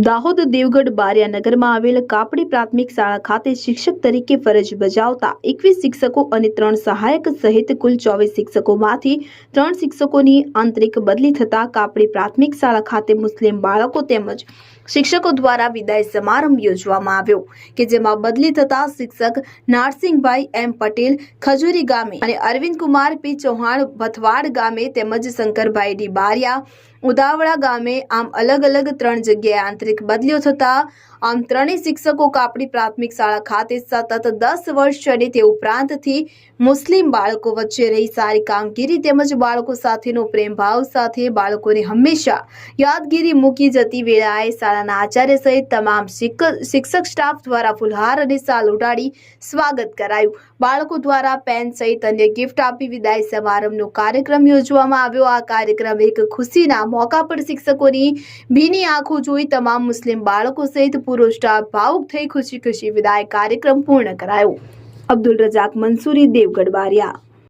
દાહોદ દેવગઢ બારિયાનગરમાં આવેલ કાપડી પ્રાથમિક શાળા ખાતે શિક્ષક તરીકે ફરજ બજાવતા એકવીસ શિક્ષકો અને ત્રણ સહાયક સહિત કુલ ચોવીસ શિક્ષકોમાંથી ત્રણ શિક્ષકોની આંતરિક બદલી થતા કાપડી પ્રાથમિક શાળા ખાતે મુસ્લિમ બાળકો તેમજ શિક્ષકો દ્વારા વિદાય સમારંભ યોજવામાં આવ્યો, કે જેમાં બદલી થતા શિક્ષક નારસિંહભાઈ એમ પટેલ ખજૂરી ગામે અને અરવિંદ કુમાર પી ચૌહાણ ભથવાડ ગામે તેમજ શંકરભાઈ ડી બારિયા ઉદાવડા ગામે આમ અલગ અલગ ત્રણ જગ્યાએ આંતરિક બદલીઓ થતા આમ ત્રણેય શિક્ષકો કાપડી પ્રાથમિક શાળા ખાતે સતત દસ વર્ષ અને તે ઉપરાંતથી મુસ્લિમ બાળકો વચ્ચે રહી સારી કામગીરી તેમજ બાળકો સાથેનો પ્રેમભાવ સાથે બાળકોને હંમેશા યાદગીરી મૂકી જતી વેળાએ શાળાના આચાર્ય સહિત તમામ શિક- શિક્ષક સ્ટાફ દ્વારા ફુલહાર અને શાલ ઉડાડી સ્વાગત કરાયું. બાળકો દ્વારા પેન સહિત અન્ય ગિફ્ટ આપી વિદાય સમારંભનો કાર્યક્રમ યોજવામાં આવ્યો. આ કાર્યક્રમ એક ખુશીના મોકા પર શિક્ષકોની ભીની આંખો જોઈ તમામ મુસ્લિમ બાળકો સહિત પૂરો સ્ટાફ ભાવુક થઈ ખુશી ખુશી વિદાય કાર્યક્રમ પૂર્ણ કરાયો. અબ્દુલ રજાક મંસૂરી, દેવગઢ, બારિયા.